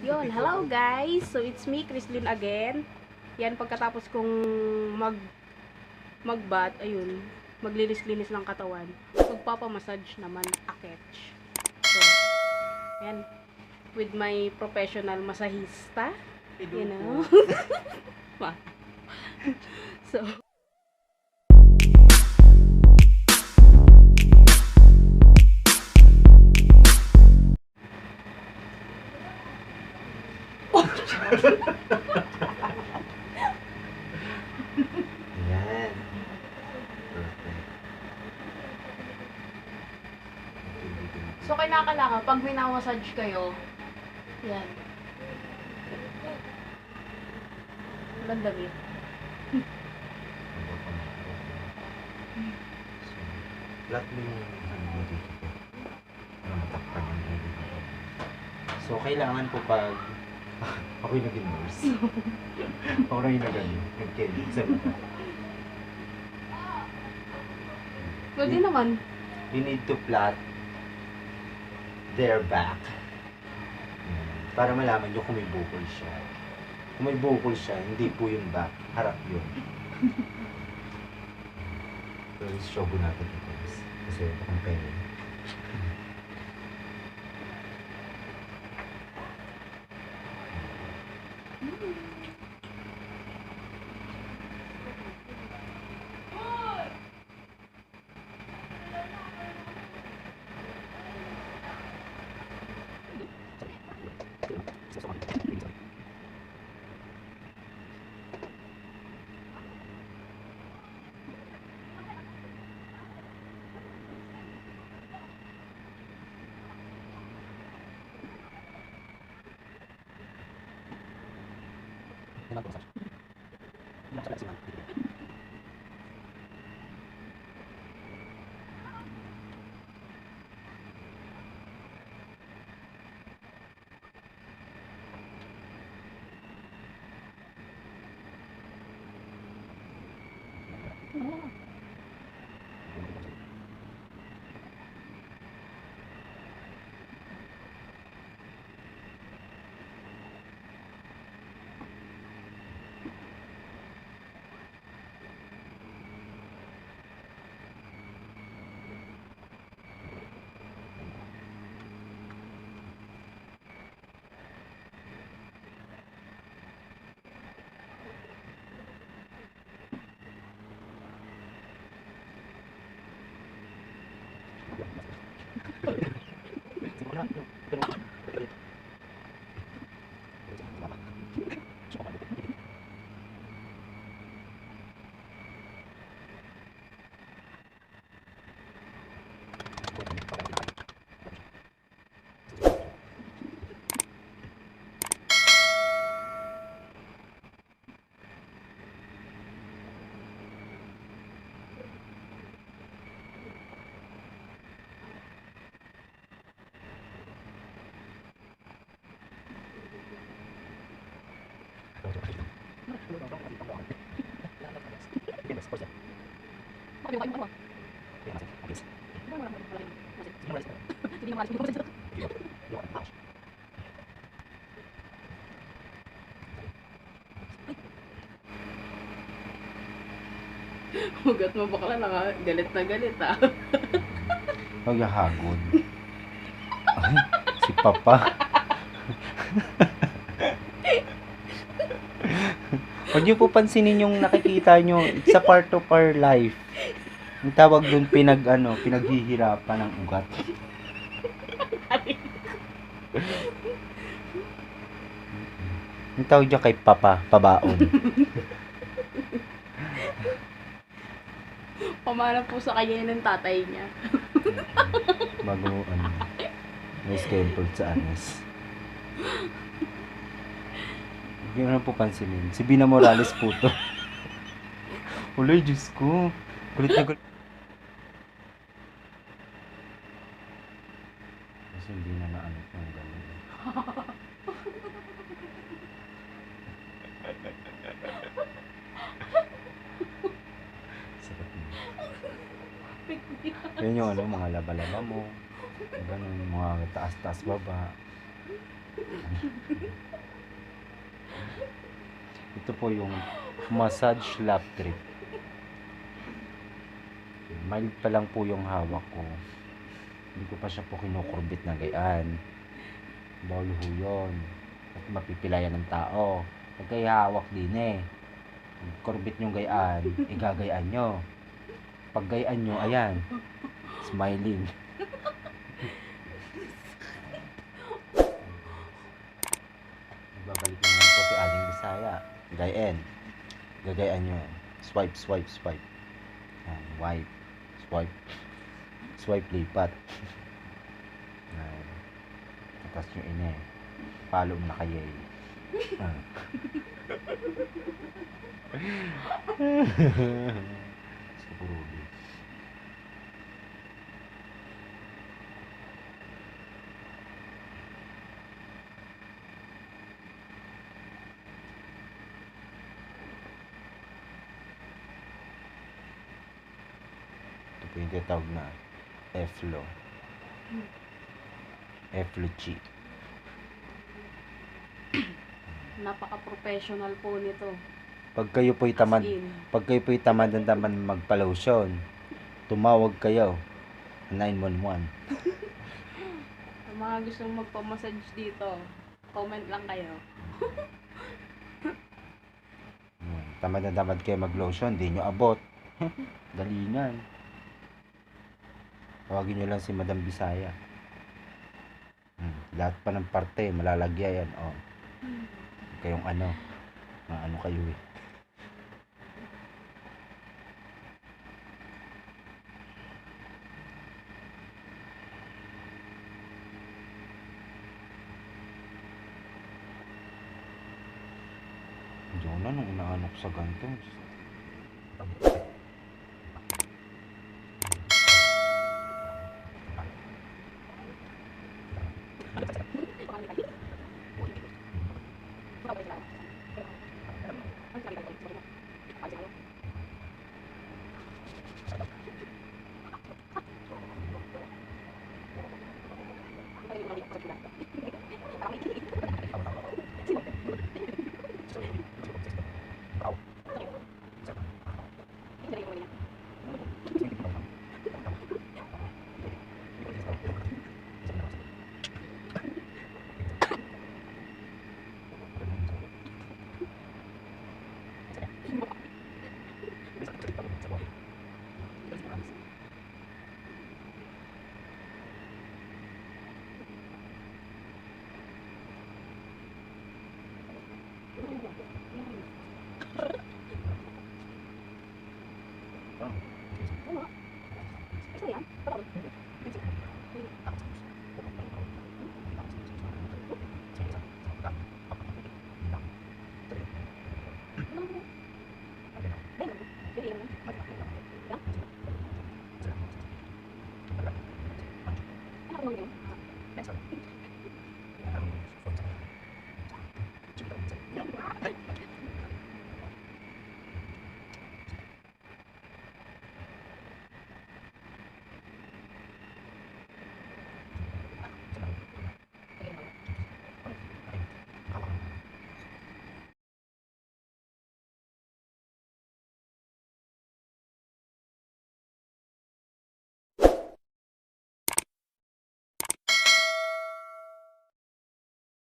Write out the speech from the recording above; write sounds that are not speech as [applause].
Yun, hello guys! So it's me, Chrislyn again. Yan, pagkatapos kong mag magbat, ayun, maglinis-linis ng katawan. Magpapamassage naman aketch. So, yan, with my professional masahista, you know. [laughs] So, Yan. Perfect. so kailangan pag minamassage kayo, yan. Walang damit. So, lahat mo yung ano mo dito matakpan yung ko. So, kailangan po pag ako yung naging nurse. ako na yung nag nag-clinic sa mga. Pwede naman. You need to plot their back. Para malaman nyo kung may bukol siya. Kung may bukol siya, hindi po yung back. Harap yun. so, show ko natin ito. Kasi ito kong なんとか最初。Pera. Hugat mo bakla na galit na galit ah. Magyahagod. Ay, si Papa. Huwag niyo po pansinin yung nakikita niyo. It's a part of our life. Ang tawag dun pinag, ano, pinaghihirapan ng ugat. [laughs] Ang tawag niya kay Papa, pabaon. Pamana po sa kanya ng tatay niya. [laughs] Bago, ano, may schedule sa Anes. Hindi mo na po pansinin. Si Bina Morales po to. [laughs] Uloy, Diyos ko. Kulit na kulit. Kasi hindi na naano ng ganun. Sakit mo. Yan yung ano, mga laba-laba mo. Ganun, mga taas-taas baba. Ito po yung massage lap trip. Mild pa lang po yung hawak ko. Hindi ko pa siya po kinukurbit na gayaan. Bawal ho yun. At mapipilayan ng tao. Hawak din eh. Kurbit nyo gayaan, igagayaan nyo. Pag gayaan nyo, ayan. Smiling. Nagbabalik naman po si Aling Bisaya. Gayain. Gagayan nyo. Swipe, swipe, swipe. Yan, wipe. Swipe. Swipe lipat. Yan. Tapos yung ine. Follow na kayo eh. Sa Purubi. Ito po yung tinatawag na Eflo. Eflochi. Napaka-professional po nito. Pag kayo po'y tamad, in. pag kayo po'y tamad ng tamad magpa-lotion, tumawag kayo. 911. Sa mga gustong magpamassage dito, comment lang kayo. [laughs] Tamad na tamad kayo mag-lotion, di nyo abot. [laughs] Dalingan. Tawagin nyo lang si Madam Bisaya. Hmm. Lahat pa ng parte, malalagyan yan. Oh. Kayong ano, mga ano kayo eh. Diyan na nung inaano ko sa ganito. 样。嗯，没错。